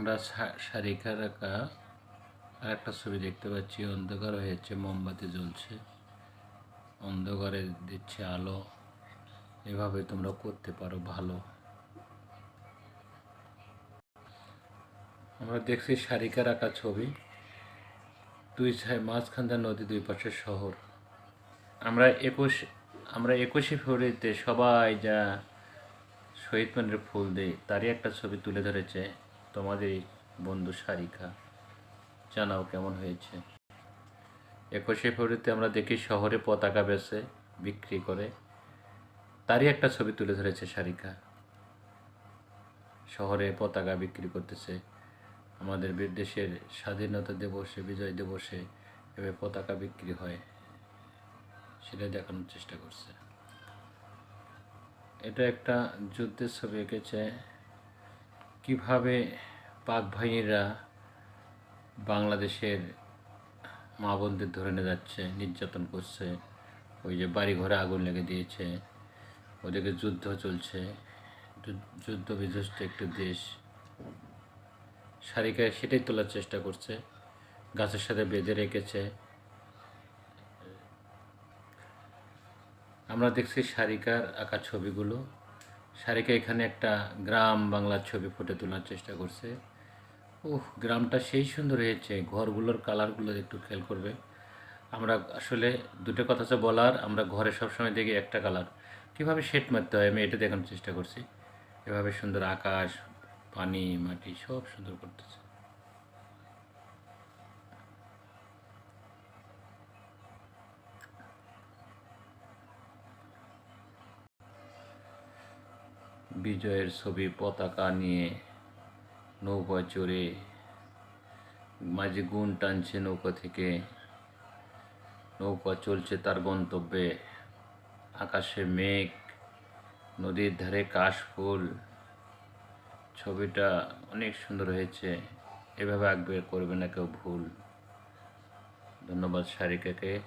আমরা সারিকা রাখা আর একটা ছবি দেখতে পাচ্ছি। অন্ধকার হয়েছে, মোমবাতি জ্বলছে। অন্ধকারে দিচ্ছে আলো। এভাবে তোমরা করতে পারো ভালো। আমরা দেখছি সারিকা রাখা ছবি। দুই ছায় মাঝখানটা নদী দুই পাশে শহর। আমরা একুশ আমরা একুশে ফেব্রুয়ারিতে সবাই যা শহীদ মিনারে ফুল দেই তারই একটা ছবি তুলে ধরেছে। তোমাদের বন্ধু সারিকা। জানাও কেমন হয়েছে। একুশে ফেব্রুয়ারিতে আমরা দেখি শহরে পতাকা বেচে বিক্রি করে। তারই একটা ছবি তুলে ধরেছে সারিকা। শহরে পতাকা বিক্রি করতেছে। আমাদের দেশের স্বাধীনতা দিবসে, বিজয় দিবসে এভাবে পতাকা বিক্রি হয়। সেটা দেখানোর চেষ্টা করছে। এটা একটা যুদ্ধের ছবি এঁকেছে কীভাবে পাক ভাইয়েরা বাংলাদেশের মা বোনদের ধরে নিয়ে যাচ্ছে, নির্যাতন করছে, ওই যে বাড়ি ঘরে আগুন লেগে দিয়েছে ওদিকে যুদ্ধ চলছে যুদ্ধ বিধ্বস্ত একটি দেশ। সারিকায় সেটাই তোলার চেষ্টা করছে, গাছের সাথে বেঁধে রেখেছে। আমরা দেখছি সারিকার আঁকা ছবিগুলো। সারিকা এখানে একটা গ্রাম বাংলার ছবি ফুটে তোলার চেষ্টা করছে। উহ গ্রামটা সেই সুন্দর হয়েছে। ঘরগুলোর কালারগুলো একটু খেয়াল করবে। আমরা আসলে দুটো কথা আছে বলার, আমরা ঘরে সবসময় দেখি একটা কালার। কীভাবে শেড মারতে হয় আমি এটা দেখানোর চেষ্টা করছি। এভাবে সুন্দর আকাশ, পানি, মাটি সব সুন্দর করতেছে। বিজয়ের ছবি পতাকা নিয়ে নৌকা চড়ে মাঝে গুণ টানছে নৌকা থেকে। নৌকা চলছে তার গন্তব্যে। আকাশে মেঘ, নদীর ধারে কাশফুল ছবিটা অনেক সুন্দর হয়েছে। এভাবে আঁকবে করবে না কেউ ভুল। ধন্যবাদ সারিকাকে।